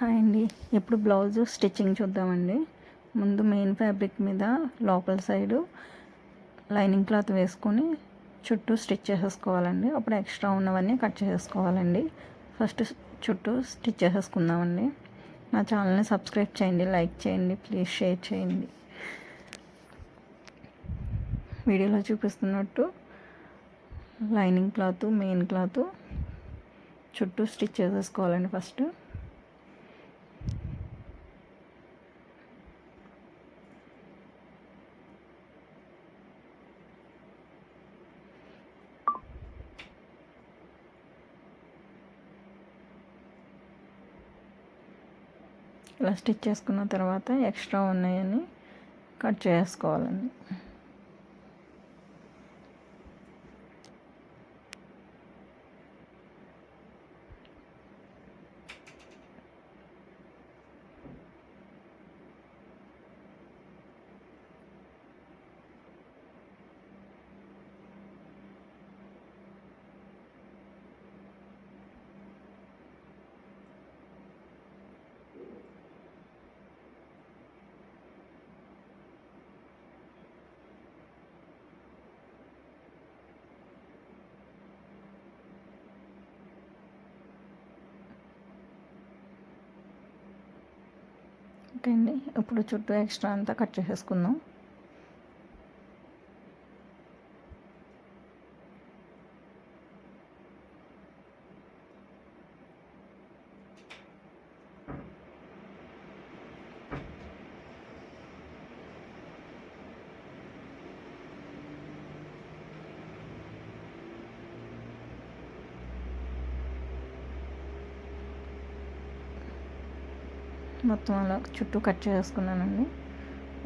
Hi అండి. ఇప్పుడు blouse stitching చూద్దామండి. ముందు మెయిన్ ఫ్యాబ్రిక్ మీద లోపల సైడు లైనింగ్ క్లాత్ వేసుకొని చుట్టూ స్టిచ్ చేసేసుకోవాలండి. అప్పుడు ఎక్స్ట్రా ఉన్నవన్నీ కట్ చేసేసుకోవాలండి. ఫస్ట్ చుట్టూ స్టిచ్ చేసేసుకుందామండి. నా ఛానల్ని సబ్స్క్రైబ్ చేయండి లైక్ చేయండి ప్లీజ్ షేర్ చేయండి. వీడియోలో చూపిస్తున్నట్టు లైనింగ్ క్లాత్ మెయిన్ క్లాత్ చుట్టూ స్టిచ్ చేసేసుకోవాలండి ఫస్ట్. ఇలా స్టిచ్ చేసుకున్న తర్వాత ఎక్స్ట్రా ఉన్నాయని కట్ చేసుకోవాలండి. ఓకే అండి. ఇప్పుడు చుట్టూ ఎక్స్ట్రా అంతా కట్ చేసేసుకుందాం. మొత్తం అలా చుట్టూ కట్ చేసుకున్నానండి.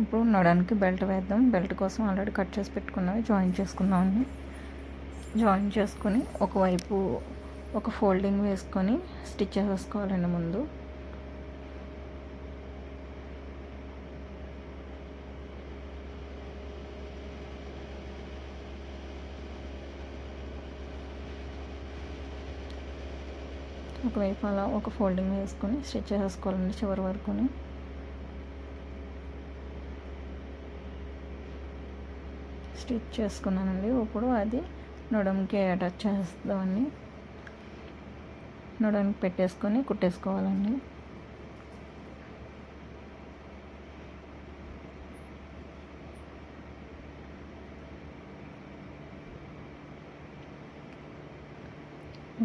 ఇప్పుడు నడడానికి బెల్ట్ వేద్దాం. బెల్ట్ కోసం ఆల్రెడీ కట్ చేసి పెట్టుకున్నవి జాయిన్ చేసుకుందామండి. జాయిన్ చేసుకొని ఒకవైపు ఒక ఫోల్డింగ్ వేసుకొని స్టిచ్ చేసేసుకోవాలండి ముందు. ఒకవైపు అలా ఒక ఫోల్డింగ్ వేసుకొని స్టిచ్ చేసుకోవాలండి చివరి వరకుని. స్టిచ్ చేసుకున్నానండి. ఇప్పుడు అది నొడంకి అటాచ్ చేస్తామండి నొడంకి పెట్టేసుకొని కుట్టేసుకోవాలండి.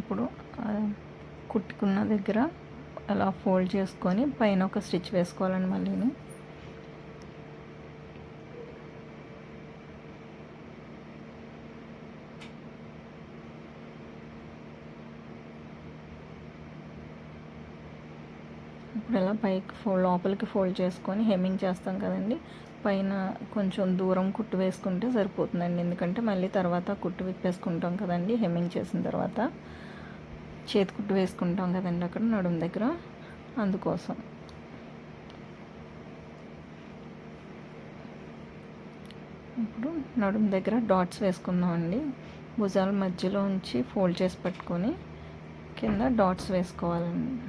ఇప్పుడు కుట్టుకున్న దగ్గర అలా ఫోల్డ్ చేసుకొని పైన ఒక స్టిచ్ వేసుకోవాలండి మళ్ళీని. ఇప్పుడు ఇలా పైకి ఫో లోపలికి ఫోల్డ్ చేసుకొని హెమ్మింగ్ చేస్తాం కదండి. పైన కొంచెం దూరం కుట్టు వేసుకుంటే సరిపోతుందండి. ఎందుకంటే మళ్ళీ తర్వాత కుట్టు విప్పేసుకుంటాం కదండి హెమ్మింగ్ చేసిన తర్వాత. చేతి కుట్టు వేసుకుంటాం కదండి అక్కడ నడుము దగ్గర. అందుకోసం. ఇప్పుడు నడుము దగ్గర డాట్స్ వేసుకుందామండి. భుజాల మధ్యలో ఉంచి ఫోల్డ్ చేసి పెట్టుకొని కింద డాట్స్ వేసుకోవాలండి.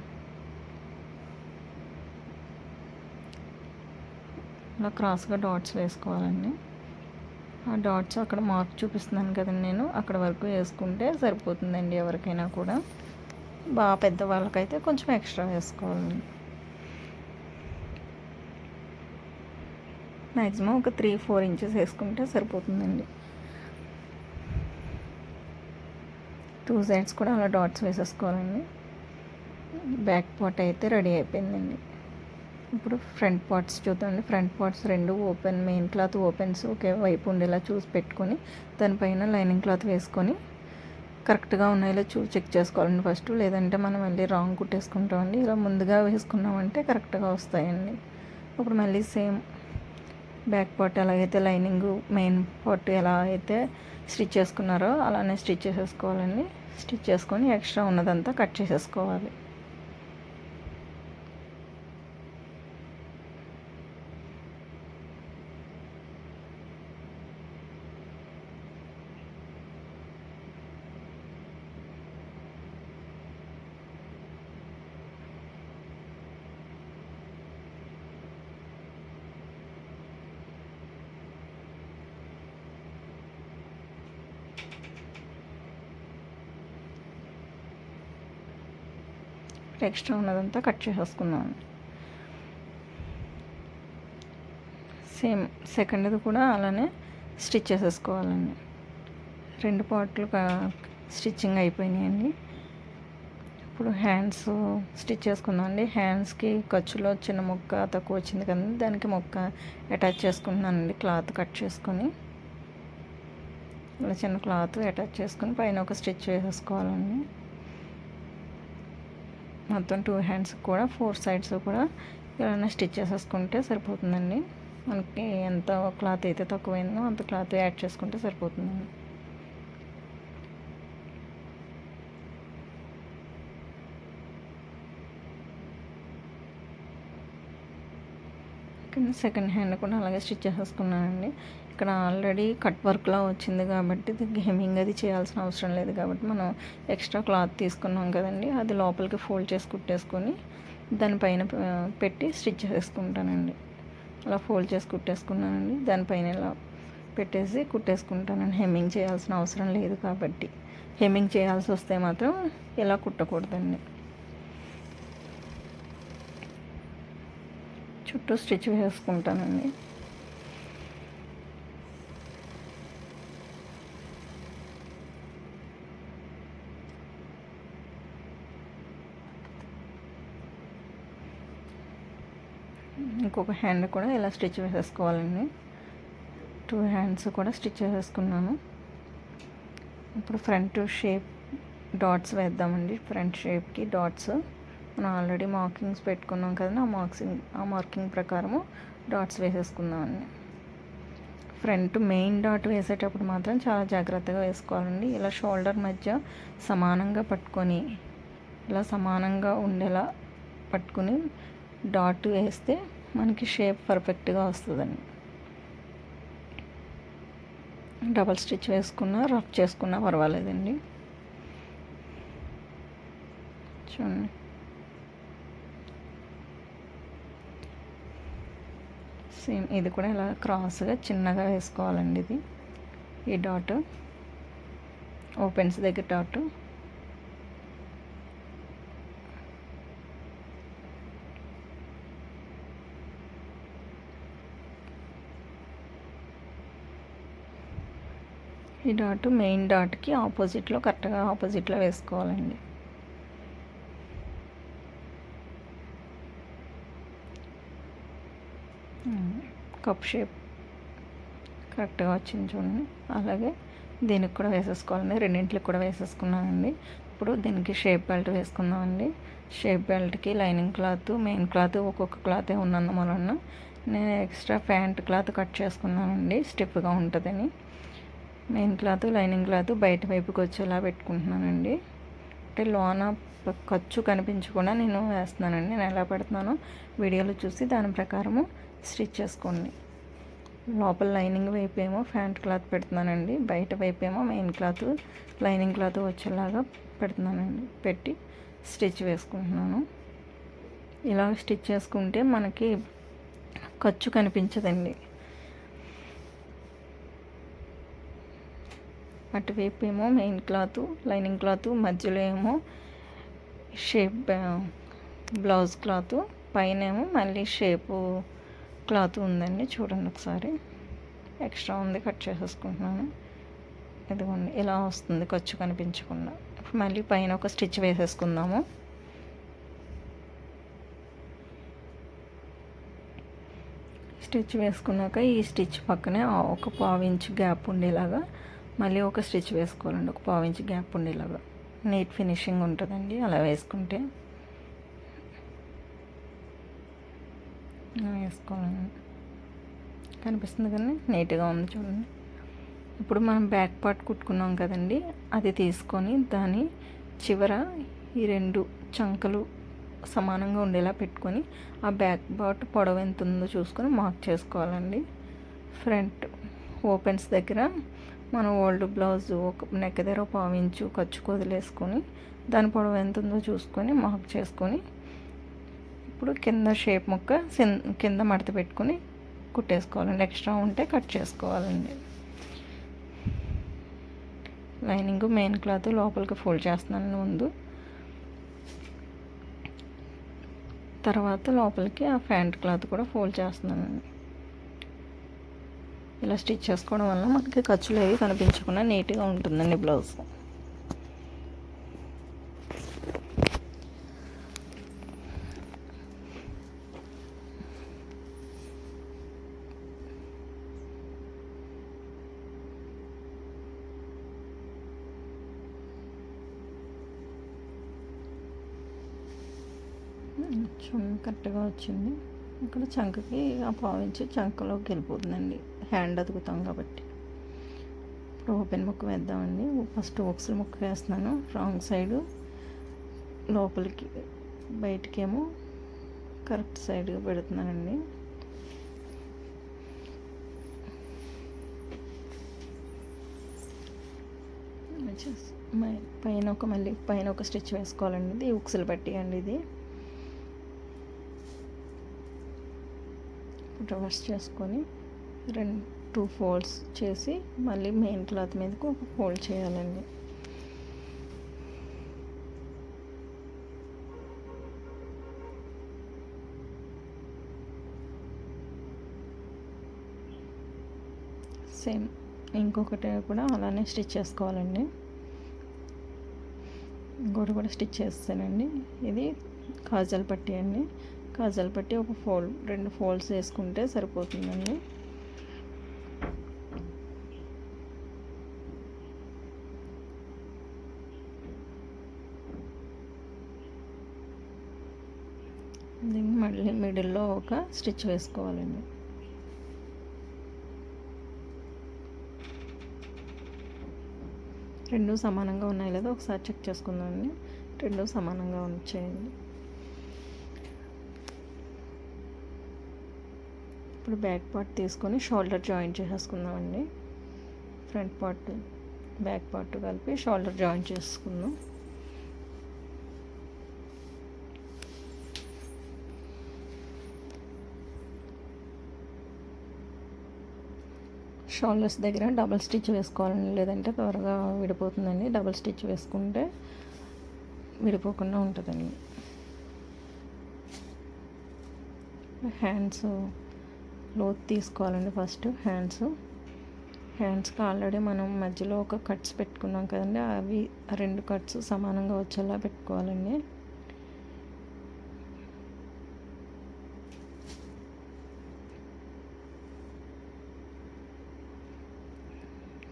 ఇలా క్రాస్గా డాట్స్ వేసుకోవాలండి. ఆ డాట్స్ అక్కడ మార్క్ చూపిస్తున్నాను కదండి నేను. అక్కడ వరకు వేసుకుంటే సరిపోతుందండి ఎవరికైనా కూడా. బాగా పెద్దవాళ్ళకైతే కొంచెం ఎక్స్ట్రా వేసుకోవాలి. మ్యాక్సిమం ఒక త్రీ ఫోర్ ఇంచెస్ వేసుకుంటే సరిపోతుందండి. టూ సైడ్స్ కూడా అలా డాట్స్ వేసేసుకోవాలండి. బ్యాక్ పార్ట్ అయితే రెడీ అయిపోయిందండి. ఇప్పుడు ఫ్రంట్ పార్ట్స్ చూద్దామండి. ఫ్రంట్ పార్ట్స్ రెండు ఓపెన్ మెయిన్ క్లాత్ ఓపెన్స్ ఒకే వైపు ఉండేలా చూసి పెట్టుకొని దానిపైన లైనింగ్ క్లాత్ వేసుకొని కరెక్ట్గా ఉన్నాయో చూ చెక్ చేసుకోవాలండి ఫస్ట్. లేదంటే మనం మళ్ళీ రాంగ్ కుట్టేసుకుంటామండి. ఇలా ముందుగా వేసుకున్నామంటే కరెక్ట్గా వస్తాయండి. ఇప్పుడు మళ్ళీ సేమ్ బ్యాక్ పార్ట్ ఎలాగైతే లైనింగ్ మెయిన్ పార్ట్ ఎలా అయితే స్టిచ్ చేసుకున్నారో అలానే స్టిచ్ చేసేసుకోవాలండి. స్టిచ్ చేసుకొని ఎక్స్ట్రా ఉన్నదంతా కట్ చేసేసుకోవాలి. ఎక్స్ట్రా ఉన్నదంతా కట్ చేసేసుకుందాం. సేమ్ సెకండ్ది కూడా అలానే స్టిచ్ చేసేసుకోవాలండి. రెండు పార్ట్లు స్టిచ్చింగ్ అయిపోయినాయండి. ఇప్పుడు హ్యాండ్స్ స్టిచ్ చేసుకుందామండి హ్యాండ్స్కి ఖర్చులో చిన్న మొక్క తక్కువ వచ్చింది కదండి దానికి మొక్క అటాచ్ చేసుకుంటున్నానండి క్లాత్ కట్ చేసుకొని. ఇలా చిన్న క్లాత్ అటాచ్ చేసుకుని పైన ఒక స్టిచ్ వేసేసుకోవాలండి. మొత్తం టూ హ్యాండ్స్ కూడా ఫోర్ సైడ్స్ కూడా ఇలా స్టిచ్ చేసేసుకుంటే సరిపోతుందండి. మనకి ఎంత క్లాత్ అయితే తక్కువైందో అంత క్లాత్ యాడ్ చేసుకుంటే సరిపోతుందండి. సెకండ్ హ్యాండ్ కూడా అలాగే స్టిచ్ చేసేసుకున్నానండి. ఇక్కడ ఆల్రెడీ కట్ వర్క్లా వచ్చింది కాబట్టి దీనికి హెమ్మింగ్ అది చేయాల్సిన అవసరం లేదు కాబట్టి మనం ఎక్స్ట్రా క్లాత్ తీసుకున్నాం కదండి. అది లోపలికి ఫోల్డ్ చేసి కుట్టేసుకొని దానిపైన పెట్టి స్టిచ్ చేసుకుంటానండి అలా ఫోల్డ్ చేసి కుట్టేసుకున్నానండి. దానిపైన ఇలా పెట్టేసి కుట్టేసుకుంటానండి. హెమ్మింగ్ చేయాల్సిన అవసరం లేదు కాబట్టి. హెమ్మింగ్ చేయాల్సి వస్తే మాత్రం ఇలా కుట్టకూడదండి. చుట్టూ స్టిచ్ వేసుకుంటానండి. ఇంకొక హ్యాండ్ కూడా ఇలా స్టిచ్ వేసేసుకోవాలండి. టూ హ్యాండ్స్ కూడా స్టిచ్ వేసేసుకున్నాను. ఇప్పుడు ఫ్రంట్ షేప్ డాట్స్ వేద్దామండి. ఫ్రంట్ షేప్కి డాట్స్ మనం ఆల్రెడీ మార్కింగ్స్ పెట్టుకున్నాం కదా ఆ మార్క్సింగ్ ఆ మార్కింగ్ ప్రకారము డాట్స్ వేసేసుకుందామని ఫ్రంట్ మెయిన్ డాట్ వేసేటప్పుడు మాత్రం చాలా జాగ్రత్తగా వేసుకోవాలండి. ఇలా షోల్డర్ మధ్య సమానంగా పట్టుకొని ఇలా సమానంగా ఉండేలా పట్టుకుని డాట్ వేస్తే మనకి షేప్ పర్ఫెక్ట్గా వస్తుందండి. డబల్ స్టిచ్ వేసుకున్నా రఫ్ చేసుకున్నా పర్వాలేదండి. చూడండి. సేమ్ ఇది కూడా ఇలా క్రాస్గా చిన్నగా వేసుకోవాలండి ఇది. ఈ డాట్. ఓపెన్స్ దగ్గర డాట్. ఈ డాట్ మెయిన్ డాట్కి ఆపోజిట్లో కరెక్ట్గా ఆపోజిట్లో వేసుకోవాలండి. Cup shape. కరెక్ట్గా వచ్చింది చూడండి. అలాగే దీనికి కూడా వేసేసుకోవాలండి. రెండింటికి కూడా వేసేసుకున్నానండి. ఇప్పుడు దీనికి షేప్ బెల్ట్ వేసుకుందామండి. షేప్ బెల్ట్కి లైనింగ్ క్లాత్ మెయిన్ క్లాత్ ఒక్కొక్క క్లాతే ఉన్నందు వలన నేను ఎక్స్ట్రా ప్యాంట్ క్లాత్ కట్ చేసుకున్నానండి. స్టిప్గా ఉంటుందని. మెయిన్ క్లాత్ లైనింగ్ క్లాత్ బయట వైపుకి వచ్చేలా పెట్టుకుంటున్నానండి. అంటే లోన ఖర్చు కనిపించకుండా నేను వేస్తున్నానండి. నేను ఎలా పెడుతున్నానో వీడియోలో చూసి దాని ప్రకారము స్టిచ్ చేసుకోండి. లోపల లైనింగ్ వైపు ఏమో ఫ్యాంట్ క్లాత్ పెడుతున్నానండి. బయట వైపు ఏమో మెయిన్ క్లాత్ లైనింగ్ క్లాత్ వచ్చేలాగా పెడుతున్నానండి. పెట్టి స్టిచ్ వేసుకుంటున్నాను. ఇలా స్టిచ్ చేసుకుంటే మనకి ఖర్చు కనిపించదండి. అటువైపు ఏమో మెయిన్ క్లాత్ లైనింగ్ క్లాత్ మధ్యలో ఏమో షేప్ బ్లౌజ్ క్లాత్ పైన ఏమో మళ్ళీ షేపు క్లాత్ ఉందండి చూడండి ఒకసారి. ఎక్స్ట్రా ఉంది కట్ చేసేసుకుంటున్నాను. ఇదిగోండి ఇలా వస్తుంది ఖర్చు కనిపించకుండా. మళ్ళీ పైన ఒక స్టిచ్ వేసేసుకుందాము. స్టిచ్ వేసుకున్నాక ఈ స్టిచ్ పక్కనే ఒక పావు గ్యాప్ ఉండేలాగా మళ్ళీ ఒక స్టిచ్ వేసుకోవాలండి ఒక పావు గ్యాప్ ఉండేలాగా. నీట్ ఫినిషింగ్ ఉంటుందండి అలా వేసుకుంటే. వేసుకోవాలండి కనిపిస్తుంది కానీ నీట్గా ఉంది చూడండి. ఇప్పుడు మనం బ్యాక్ పార్ట్ కుట్టుకున్నాం కదండి అది తీసుకొని దాని చివర ఈ రెండు చంకలు సమానంగా ఉండేలా పెట్టుకొని ఆ బ్యాక్ పార్ట్ పొడవు ఎంత ఉందో చూసుకొని మార్క్ చేసుకోవాలండి. ఫ్రంట్ ఓపెన్స్ దగ్గర మనం ఓల్డ్ బ్లౌజ్ ఒక నెక్క దగ్గర పావించు ఖర్చు వదిలేసుకొని దాని పొడవు ఎంత ఉందో చూసుకొని మార్క్ చేసుకొని ఇప్పుడు కింద షేప్ ముక్క కింద మడత పెట్టుకుని కుట్టేసుకోవాలండి. ఎక్స్ట్రా ఉంటే కట్ చేసుకోవాలండి. లైనింగ్ మెయిన్ క్లాత్ లోపలికి ఫోల్డ్ చేస్తున్నాను ముందు. తర్వాత లోపలికి ఆ ప్యాంట్ క్లాత్ కూడా ఫోల్డ్ చేస్తున్నానండి. ఇలా స్టిచ్ చేసుకోవడం వల్ల మనకి ఖర్చులు ఏవి కనిపించకుండా నీట్గా ఉంటుందండి బ్లౌజ్ కొంచెం కరెక్ట్గా వచ్చింది. ఇక్కడ చంకకి ఆ పావించి చంకలోకి వెళ్ళిపోతుందండి. హ్యాండ్ అతుకుతాం కాబట్టి. ఇప్పుడు ఓపెన్ ముక్క వేద్దామండి. ఫస్ట్ ఒక్సల్ ముక్క వేస్తున్నాను. రాంగ్ సైడు లోపలికి బయటికేమో కరెక్ట్ సైడ్గా పెడుతున్నానండి. పైన ఒక మళ్ళీ పైన ఒక స్టిచ్ వేసుకోవాలండి. ఇది ఉక్సులు పట్టి అండి ఇది. రివర్స్ చేసుకొని రెండు టూ ఫోల్డ్స్ చేసి మళ్ళీ మెయిన్ క్లాత్ మీదకి ఒక ఫోల్డ్ చేయాలండి. సేమ్ ఇంకొకటి కూడా అలానే స్టిచ్ చేసుకోవాలండి. ఇంకోటి కూడా స్టిచ్ చేస్తానండి. ఇది కాజల్ పట్టి అండి. కాజల్ పట్టి ఒక ఫోల్డ్ రెండు ఫోల్డ్స్ వేసుకుంటే సరిపోతుందండి. దీన్ని మళ్ళీ మిడిల్లో ఒక స్టిచ్ వేసుకోవాలండి. రెండు సమానంగా ఉన్నాయి లేదా ఒకసారి చెక్ చేసుకుందామండి. రెండు సమానంగా వచ్చేయండి ఇప్పుడు బ్యాక్ పార్ట్ తీసుకొని షోల్డర్ జాయింట్ చేసేసుకుందామండి. ఫ్రంట్ పార్ట్ బ్యాక్ పార్ట్ కలిపి షోల్డర్ జాయింట్ చేసుకుందాం. షోల్డర్స్ దగ్గర డబల్ స్టిచ్ వేసుకోవాలండి లేదంటే త్వరగా విడిపోతుందండి. డబల్ స్టిచ్ వేసుకుంటే విడిపోకుండా ఉంటుందండి. హ్యాండ్స్ లోత్ తీసుకోవాలండి ఫస్ట్ హ్యాండ్స్. హ్యాండ్స్కి ఆల్రెడీ మనం మధ్యలో ఒక కట్స్ పెట్టుకున్నాం కదండి అవి రెండు కట్స్ సమానంగా వచ్చేలా పెట్టుకోవాలండి.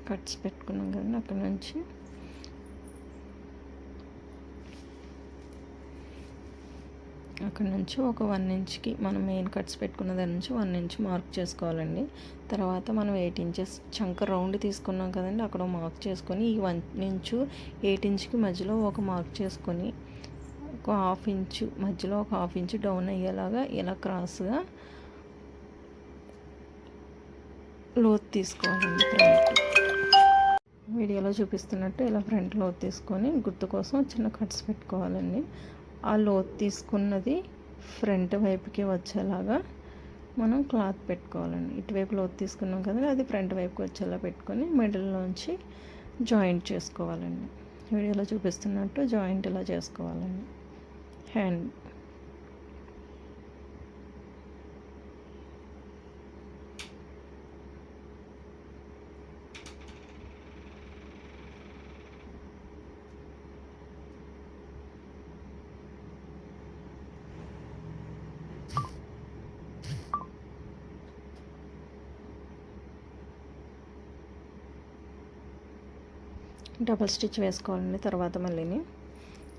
కట్స్ పెట్టుకున్నాం కదండి అక్కడ నుంచి. అక్కడ నుంచి ఒక వన్ ఇంచ్కి మనం మెయిన్ కట్స్ పెట్టుకున్న దాని నుంచి వన్ ఇంచ్ మార్క్ చేసుకోవాలండి. తర్వాత మనం ఎయిట్ ఇంచెస్ చంక రౌండ్ తీసుకున్నాం కదండి అక్కడ మార్క్ చేసుకొని ఈ వన్ ఇంచు ఎయిట్ ఇంచ్కి మధ్యలో ఒక మార్క్ చేసుకొని ఒక హాఫ్ ఇంచు మధ్యలో ఒక హాఫ్ ఇంచు డౌన్ అయ్యేలాగా ఇలా క్రాస్గా లోత్ తీసుకోవాలండి ఫ్రంట్ వీడియోలో చూపిస్తున్నట్టు ఇలా ఫ్రంట్ లోత్ తీసుకొని గుర్తు కోసం చిన్న కట్స్ పెట్టుకోవాలండి. ఆ లోత్ తీసుకున్నది ఫ్రంట్ వైపుకి వచ్చేలాగా మనం క్లాత్ పెట్టుకోవాలండి. ఇటువైపు లోత్ తీసుకున్నాం కదా అది ఫ్రంట్ వైపుకి వచ్చేలా పెట్టుకొని మిడిల్లోంచి జాయింట్ చేసుకోవాలండి. వీడియోలో చూపిస్తున్నట్టు జాయింట్ ఇలా చేసుకోవాలండి. హ్యాండ్ డబల్ స్టిచ్ వేసుకోవాలండి తర్వాత మళ్ళీని.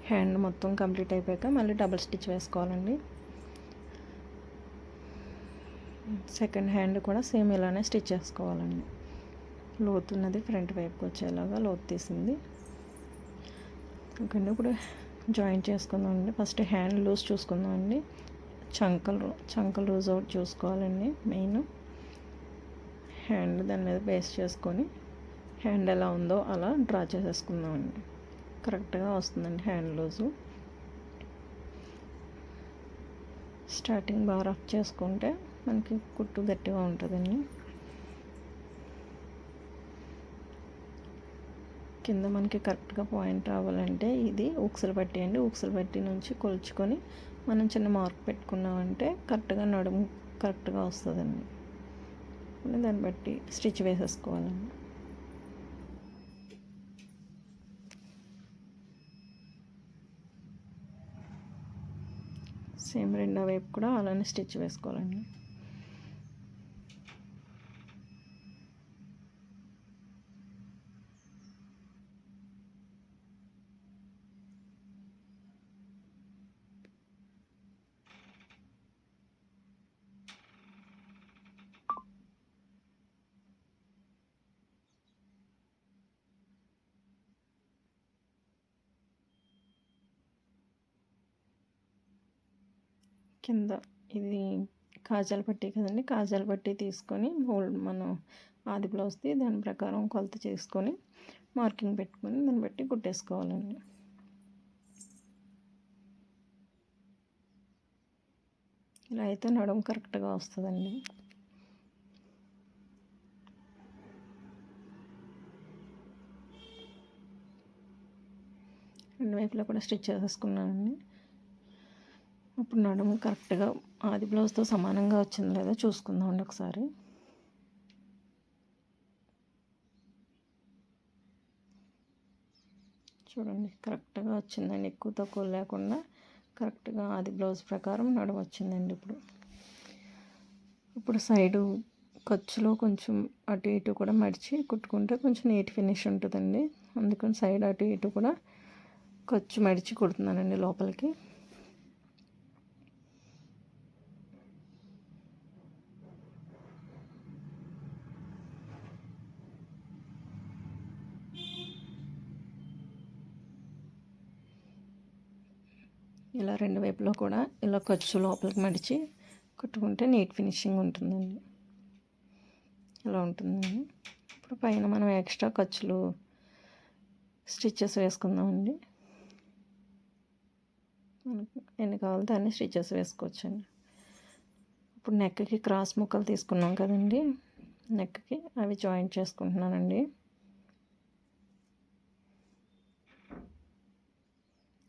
హ్యాండ్ మొత్తం కంప్లీట్ అయిపోయాక మళ్ళీ డబల్ స్టిచ్ వేసుకోవాలండి. సెకండ్ హ్యాండ్ కూడా సేమ్ ఇలానే స్టిచ్ చేసుకోవాలండి. లోతున్నది ఫ్రంట్ వైపుకి వచ్చేలాగా లోతు తీసింది. ఓకే ఇప్పుడు జాయిన్ చేసుకుందామండి. ఫస్ట్ హ్యాండ్ లూజ్ చూసుకుందామండి. చంకలు చంకలు లూజ్ అవుట్ చూసుకోవాలండి మెయిన్. హ్యాండ్ దాని మీద బేస్ చేసుకొని హ్యాండ్ ఎలా ఉందో అలా డ్రా చేసేసుకుందామండి. కరెక్ట్గా వస్తుందండి హ్యాండ్ లూజు. స్టార్టింగ్ బాగా రఫ్ చేసుకుంటే మనకి కుట్టు గట్టిగా ఉంటుందండి. కింద మనకి కరెక్ట్గా పాయింట్ రావాలంటే ఇది ఉక్సలు పట్టి అండి ఉక్సలు పట్టి నుంచి కొలుచుకొని మనం చిన్న మార్క్ పెట్టుకున్నామంటే కరెక్ట్గా నడుము కరెక్ట్గా వస్తుందండి. దాన్ని బట్టి స్టిచ్ వేసేసుకోవాలండి. సేమ్ రెండో వైపు కూడా అలానే స్టిచ్ వేసుకోవాలండి. కింద ఇది కాజాల పట్టీ కదండి కాజాల పట్టీ తీసుకొని హోల్డ్ మనం ఆది బ్లౌజ్ది దాని ప్రకారం కొలత చేసుకొని మార్కింగ్ పెట్టుకొని దాన్ని బట్టి కుట్టేసుకోవాలండి. ఇలా అయితే నడుము కరెక్ట్గా వస్తుందండి. రెండు వైపులా కూడా స్టిచ్ చేసేసుకున్నానండి. ఇప్పుడు నడుము కరెక్ట్గా ఆది బ్లౌజ్తో సమానంగా వచ్చింది లేదా చూసుకుందామండి ఒకసారి. చూడండి కరెక్ట్గా వచ్చిందండి ఎక్కువ తక్కువ లేకుండా కరెక్ట్గా ఆది బ్లౌజ్ ప్రకారం నడుము వచ్చిందండి ఇప్పుడు. ఇప్పుడు సైడు ఖర్చులో కొంచెం అటు ఇటు కూడా మడిచి కుట్టుకుంటే కొంచెం నీట్ ఫినిష్ ఉంటుందండి. అందుకని సైడ్ అటు ఇటు కూడా ఖర్చు మడిచి కుడుతున్నానండి లోపలికి ఇలా రెండు వైపులో కూడా ఇలా ఖర్చు లోపలికి మడిచి కుట్టుకుంటే నీట్ ఫినిషింగ్ ఉంటుందండి. ఇలా ఉంటుందండి. ఇప్పుడు పైన మనం ఎక్స్ట్రా ఖర్చులు స్టిచ్చెస్ వేసుకుందామండి. ఎన్ని కావాలో దాన్ని స్టిచ్చెస్ వేసుకోవచ్చండి. ఇప్పుడు నెక్కి క్రాస్ ముక్కలు తీసుకున్నాం కదండి. నెక్కి అవి జాయింట్ చేసుకుంటున్నానండి.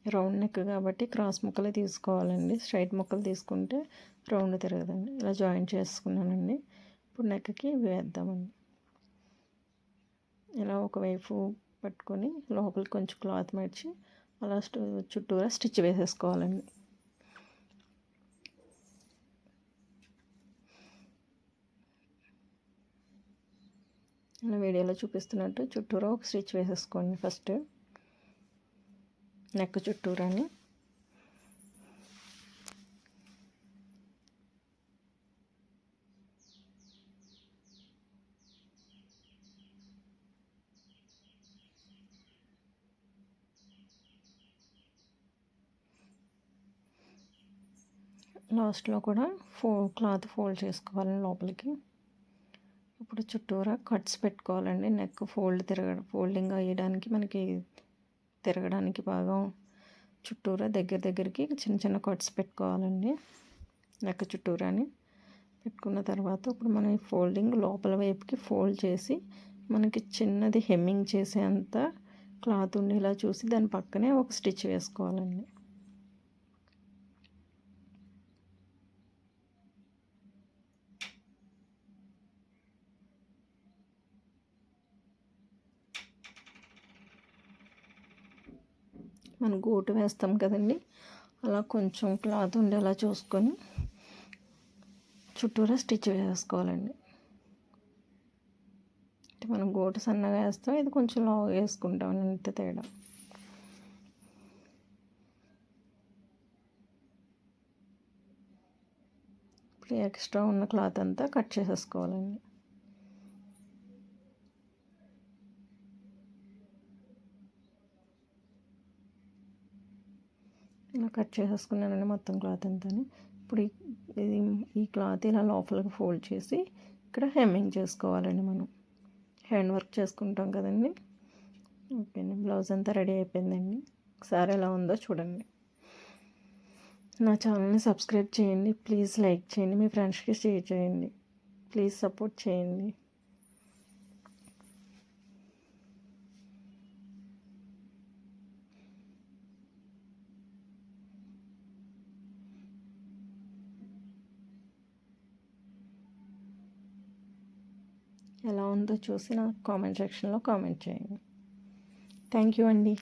రౌండ్ నెక్ కాబట్టి క్రాస్ ముక్కలే తీసుకోవాలండి. స్ట్రైట్ ముక్కలు తీసుకుంటే రౌండ్ తిరగదండి. ఇలా జాయిన్ చేసుకున్నానండి. ఇప్పుడు నెక్కి వేద్దామండి. ఇలా ఒకవైపు పట్టుకొని లోపలికి కొంచెం క్లాత్ మడిచి అలా చుట్టూరా స్టిచ్ వేసేసుకోవాలండి. ఇలా వీడియోలో చూపిస్తున్నట్టు చుట్టూరా ఒక స్టిచ్ వేసేసుకోండి ఫస్ట్. నెక్ చుట్టూరాని. లాస్ట్లో కూడా ఫో క్లాత్ ఫోల్డ్ చేసుకోవాలండి లోపలికి. ఇప్పుడు చుట్టూరా కట్స్ పెట్టుకోవాలండి. నెక్ ఫోల్డ్ తిరగ ఫోల్డింగ్ అయ్యడానికి మనకి తిరగడానికి బాగా చుట్టూరా దగ్గర దగ్గరికి చిన్న చిన్న కట్స్ పెట్టుకోవాలండి. నెక్క చుట్టూరాని పెట్టుకున్న తర్వాత ఇప్పుడు మనం ఈ ఫోల్డింగ్ లోపల వైపుకి ఫోల్డ్ చేసి మనకి చిన్నది హెమ్మింగ్ చేసేంత క్లాత్ ఉండేలా చూసి దాని పక్కనే ఒక స్టిచ్ వేసుకోవాలండి. మనం గోటు వేస్తాం కదండి. అలా కొంచెం క్లాత్ ఉండేలా చూసుకొని చుట్టూరా స్టిచ్ వేసుకోవాలండి. అంటే మనం గోటు సన్నగా వేస్తాం ఇది కొంచెం లావు వేసుకుంటాం అంత తేడా. ఇప్పుడు ఎక్స్ట్రా ఉన్న క్లాత్ అంతా కట్ చేసేసుకోవాలండి. కట్ చేసేసుకున్నానండి మొత్తం క్లాత్ అంతా ఇప్పుడు ఇది ఈ క్లాత్ ఇలా లోపలికి ఫోల్డ్ చేసి ఇక్కడ హెమ్మింగ్ చేసుకోవాలండి మనం. హ్యాండ్ వర్క్ చేసుకుంటాం కదండి. ఓకే అండి బ్లౌజ్ అంతా రెడీ అయిపోయిందండి. ఒకసారి ఎలా ఉందో చూడండి. నా ఛానల్ని సబ్స్క్రైబ్ చేయండి ప్లీజ్ లైక్ చేయండి మీ ఫ్రెండ్స్కి షేర్ చేయండి ప్లీజ్ సపోర్ట్ చేయండి. ఎలా ఉందో చూసి నాకు కామెంట్ సెక్షన్లో కామెంట్ చేయండి. థ్యాంక్ యూ అండి.